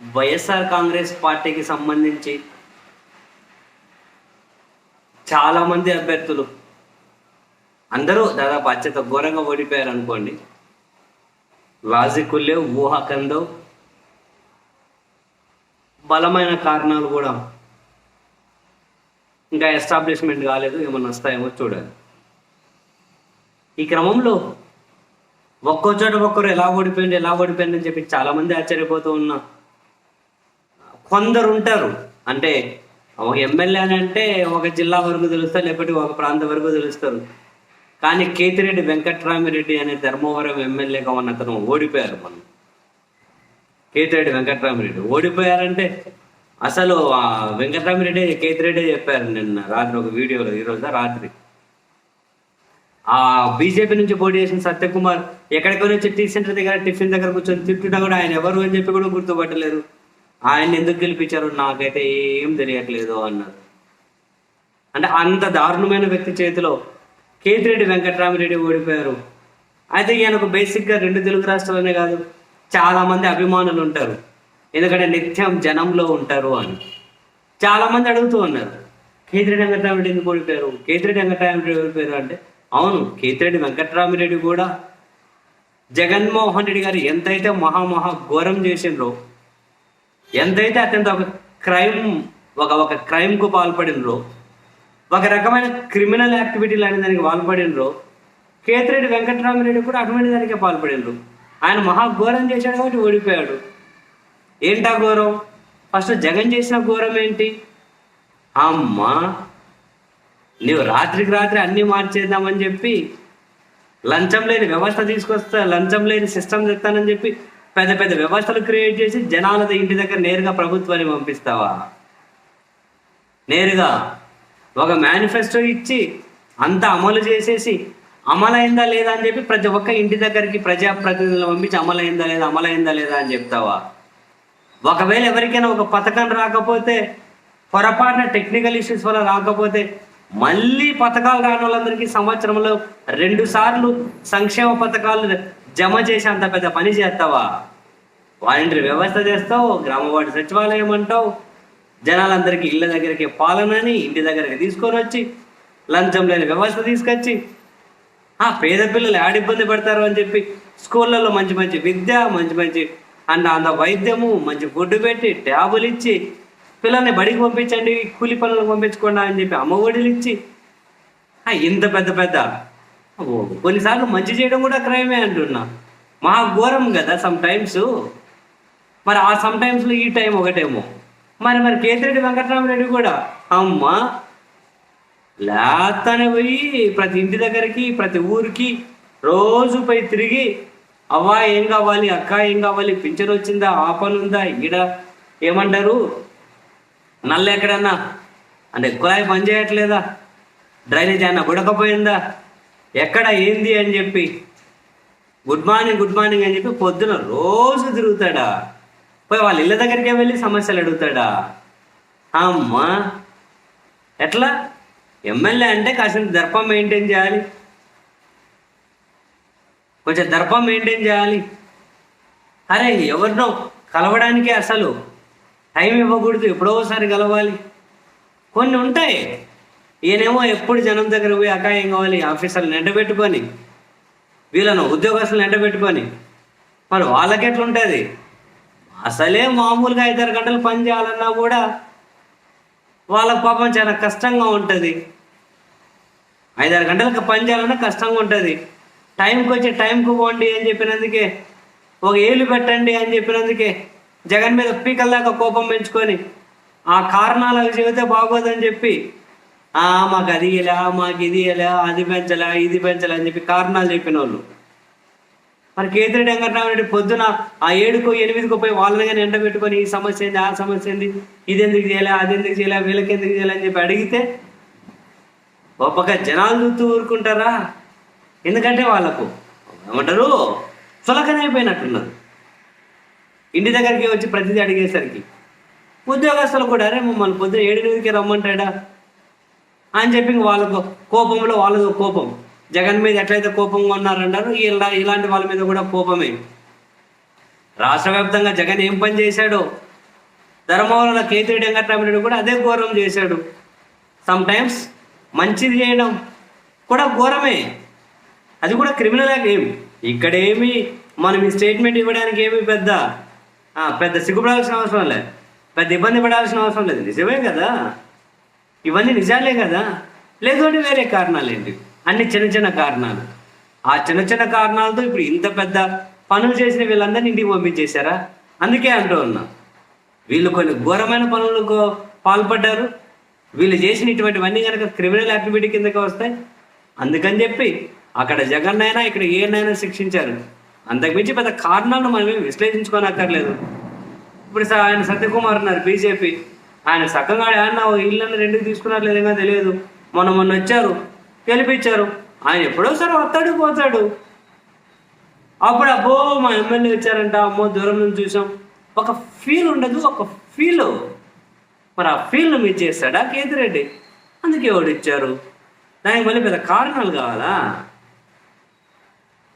వైఎస్ఆర్ కాంగ్రెస్ పార్టీకి సంబంధించి చాలామంది అభ్యర్థులు అందరూ దాదాపు అత్యంత ఘోరంగా ఓడిపోయారు అనుకోండి. లాజిక్ లేవు ఊహాకందవు బలమైన కారణాలు కూడా ఇంకా ఎస్టాబ్లిష్మెంట్ కాలేదు ఏమన్నా వస్తాయేమో చూడాలి. ఈ క్రమంలో ఒక్కో చోట ఒక్కరు ఎలా ఓడిపోయింది ఎలా ఓడిపోయిందని చెప్పి చాలా మంది ఆశ్చర్యపోతూ ఉన్నా కొందరు ఉంటారు అంటే ఒక ఎమ్మెల్యే అని అంటే ఒక జిల్లా వరకు తెలుస్తారు లేకపోతే ఒక ప్రాంతం వరకు తెలుస్తారు. కానీ కేతిరెడ్డి వెంకట్రామిరెడ్డి అనే ధర్మవరం ఎమ్మెల్యేగా ఉన్న అతను ఓడిపోయారు మనం కేతిరెడ్డి వెంకట్రామిరెడ్డి ఓడిపోయారంటే అసలు ఆ వెంకట్రామిరెడ్డి కేతిరెడ్డి చెప్పారు నిన్న రాత్రి ఒక వీడియోలో ఈరోజు రాత్రి. ఆ బీజేపీ నుంచి పోటీ చేసిన సత్యకుమార్ ఎక్కడికో వచ్చి టీ సెంటర్ దగ్గర టిఫిన్ దగ్గర కూర్చొని తిట్టుట కూడా ఆయన ఎవరు అని చెప్పి కూడా గుర్తుపట్టలేరు. ఆయన ఎందుకు గెలిపించారు నాకైతే ఏం తెలియట్లేదు అన్నారు. అంటే అంత దారుణమైన వ్యక్తి చేతిలో కేతిరెడ్డి వెంకటరామిరెడ్డి ఓడిపోయారు. అయితే ఈయనకు బేసిక్గా రెండు తెలుగు రాష్ట్రాలనే కాదు చాలామంది అభిమానులు ఉంటారు. ఎందుకంటే నిత్యం జనంలో ఉంటారు అని. చాలామంది అడుగుతూ ఉన్నారు కేతిరెడ్డి వెంకటరామిరెడ్డి ఎందుకు ఓడిపోయారు? కేతిరెడ్డి వెంకటరామిరెడ్డి ఓడిపోయారు అంటే అవును కేతిరెడ్డి వెంకటరామిరెడ్డి కూడా. జగన్మోహన్ రెడ్డి గారు ఎంతైతే మహామహా ఘోరం చేసిండ్రో ఎంతైతే అత్యంత ఒక క్రైమ్ ఒక ఒక క్రైమ్కు పాల్పడినరో ఒక రకమైన క్రిమినల్ యాక్టివిటీలు అనే దానికి పాల్పడినరో కేతిరెడ్డి వెంకట్రామిరెడ్డి కూడా అటువంటి దానికే పాల్పడినరు. ఆయన మహా ఘోరం చేశాడు కాబట్టి ఓడిపోయాడు. ఏంటా ఘోరం? ఫస్ట్ జగన్ చేసిన ఘోరం ఏంటి? అమ్మా నీవు రాత్రికి రాత్రి అన్ని మార్చేద్దామని చెప్పి లంచం లేని వ్యవస్థ తీసుకొస్తా లంచం లేని సిస్టమ్ తెస్తానని చెప్పి పెద్ద పెద్ద వ్యవస్థలు క్రియేట్ చేసి జనాల ఇంటి దగ్గర నేరుగా ప్రభుత్వాన్ని పంపిస్తావా? నేరుగా ఒక మేనిఫెస్టో ఇచ్చి అంతా అమలు చేసేసి అమలైందా లేదా అని చెప్పి ప్రతి ఒక్క ఇంటి దగ్గరికి ప్రజాప్రతినిధులను పంపించి అమలైందా లేదా అమలైందా లేదా అని చెప్తావా? ఒకవేళ ఎవరికైనా ఒక పథకం రాకపోతే పొరపాటున టెక్నికల్ ఇష్యూస్ వల్ల రాకపోతే మళ్ళీ పథకాలు రాని వాళ్ళందరికీ సంవత్సరంలో రెండు సార్లు సంక్షేమ పథకాలు జమ చేసి అంత పెద్ద పని చేస్తావా? వాలంటరీ వ్యవస్థ చేస్తావు గ్రామవాడి సచివాలయం అంటావు. జనాలందరికీ ఇళ్ళ దగ్గరికి పాలనని ఇంటి దగ్గరికి తీసుకొని వచ్చి లంచం లేని వ్యవస్థ తీసుకొచ్చి ఆ పేద పిల్లలు ఆడ ఇబ్బంది పడతారు అని చెప్పి స్కూళ్ళల్లో మంచి మంచి విద్య మంచి మంచి అండ్ అంత వైద్యము మంచి ఫుడ్ పెట్టి ట్యాబులు ఇచ్చి పిల్లల్ని బడికి పంపించండి కూలి పనులకు పంపించకుండా అని చెప్పి అమ్మ ఒడిలు ఇచ్చి ఆ, ఇంత పెద్ద పెద్ద. కొన్నిసార్లు మంచి చేయడం కూడా క్రైమే అంటున్నా. మా ఘోరం కదా సమ్ టైమ్స్ మరి ఆ సమ్ టైమ్స్లో ఈ టైం ఒకటేమో. మరి మరి కేతిరెడ్డి వెంకటరామరెడ్డి కూడా అమ్మా లేతనే పోయి ప్రతి ఇంటి దగ్గరికి ప్రతి ఊరికి రోజు పోయి తిరిగి అవ్వా ఏం కావాలి అక్క ఏం కావాలి పింఛన్ వచ్చిందా ఆ పని ఉందా ఈడ ఏమంటారు? నల్ల ఎక్కడన్నా? అంటే కుళాయి పని చేయట్లేదా? డ్రైనేజ్ అన్న గుడకపోయిందా ఎక్కడ ఏంది? అని చెప్పి గుడ్ మార్నింగ్ గుడ్ మార్నింగ్ అని చెప్పి పొద్దున రోజు తిరుగుతాడా? పోయి వాళ్ళ ఇళ్ళ దగ్గరికే వెళ్ళి సమస్యలు అడుగుతాడా? అమ్మా! ఎట్లా? ఎమ్మెల్యే అంటే కాసిన దర్పం మెయింటైన్ చేయాలి. కొంచెం దర్పం మెయింటైన్ చేయాలి. అరే ఎవరినో కలవడానికి అసలు టైం ఇవ్వకూడదు. ఎప్పుడో ఒకసారి కలవాలి. కొన్ని ఉంటాయి. ఈయనేమో ఎప్పుడు జనం దగ్గర పోయి అక్క ఏం కావాలి ఆఫీసర్లు ఎండబెట్టుకొని వీళ్ళను ఉద్యోగస్తులను ఎండబెట్టుకొని మరి వాళ్ళకి ఎట్లుంటుంది అసలే మామూలుగా ఐదారు గంటలు పని చేయాలన్నా కూడా వాళ్ళకి పాపం చాలా కష్టంగా ఉంటుంది. ఐదారు గంటలకు పని చేయాలన్నా కష్టంగా ఉంటుంది. టైంకి వచ్చి టైంకి పోండి అని చెప్పినందుకే ఒక ఏలు పెట్టండి అని చెప్పినందుకే జగన్ మీద పీకల దాకా కోపం పెంచుకొని ఆ కారణాలు అవి చెబితే బాగోదని చెప్పి మాకు అది ఇలా మాకు ఇది ఇలా అది పెంచలే ఇది పెంచలే అని చెప్పి కారణాలు చెప్పిన వాళ్ళు మరి కేతిరెడ్డి వెంకటరామరెడ్డి పొద్దున ఆ ఏడుకో ఎనిమిదికో పోయి వాళ్ళని కానీ ఎండ పెట్టుకొని ఈ సమస్య ఏంది? ఆ సమస్య ఏంది? ఇది ఎందుకు చేయలే? అది ఎందుకు చేయలే? వీళ్ళకి ఎందుకు చేయలే? అని చెప్పి అడిగితే గొప్పగా జనాలు చూస్తూ ఊరుకుంటారా? ఎందుకంటే వాళ్ళకు ఏమంటారు? చులకనైపోయినట్టున్నారు ఇంటి దగ్గరికి వచ్చి ప్రతిదీ అడిగేసరికి ఉద్యోగస్తులు కూడా అరే మమ్మల్ని పొద్దున ఏడు ఎనిమిదికి రమ్మంటాడా? అని చెప్పి వాళ్ళకు కోపంలో వాళ్ళది కోపం. జగన్ మీద ఎట్లయితే కోపంగా ఉన్నారంటారు ఇలా ఇలాంటి వాళ్ళ మీద కూడా కోపమే. రాష్ట్ర వ్యాప్తంగా జగన్ ఏం పని చేశాడో ధర్మవరంలో కేతిరెడ్డి వెంకటరామరెడ్డి కూడా అదే ఘోరం చేశాడు. సమ్ టైమ్స్ మంచిది చేయడం కూడా ఘోరమే. అది కూడా క్రిమినల్ ఏం. ఇక్కడ ఏమి మనం ఈ స్టేట్మెంట్ ఇవ్వడానికి ఏమి పెద్ద పెద్ద సిగ్గుపడాల్సిన అవసరం లేదు పెద్ద ఇబ్బంది పడాల్సిన అవసరం లేదు. నిజమే కదా? ఇవన్నీ నిజాలే కదా? లేదు అంటే వేరే కారణాలు ఏంటి అన్ని చిన్న చిన్న కారణాలు. ఆ చిన్న చిన్న కారణాలతో ఇప్పుడు ఇంత పెద్ద పనులు చేసిన వీళ్ళందరినీ ఇంటికి పంపించేశారా? అందుకే అంటూ ఉన్నా. వీళ్ళు కొన్ని ఘోరమైన పనులకు పాల్పడ్డారు. వీళ్ళు చేసిన ఇటువంటివన్నీ కనుక క్రిమినల్ యాక్టివిటీ కిందకి వస్తాయి. అందుకని చెప్పి అక్కడ జగన్ అయినా ఇక్కడ ఏనైనా శిక్షించారు. అంతకుమించి పెద్ద కారణాలను మనం విశ్లేషించుకోనక్కర్లేదు. ఇప్పుడు ఆయన సత్యకుమార్ ఉన్నారు బీజేపీ. ఆయన సక్కగా ఆయన ఇళ్ళని రెండు తీసుకున్నారు లేదో తెలియదు. మొన్న మొన్న వచ్చారు. గెలిపించారు. ఆయన ఎప్పుడోసారి వస్తాడు పోతాడు. అప్పుడు అబ్బో మా ఎమ్మెల్యే వచ్చారంట. అమ్మో దూరం నుంచి చూసాం. ఒక ఫీల్ ఉండదు ఒక ఫీల్ మరి ఆ ఫీల్ను మీరు చేస్తాడా కేతిరెడ్డి. అందుకే ఓడిచ్చారు దానికి మళ్ళీ పెద్ద కారణాలు కావాలా?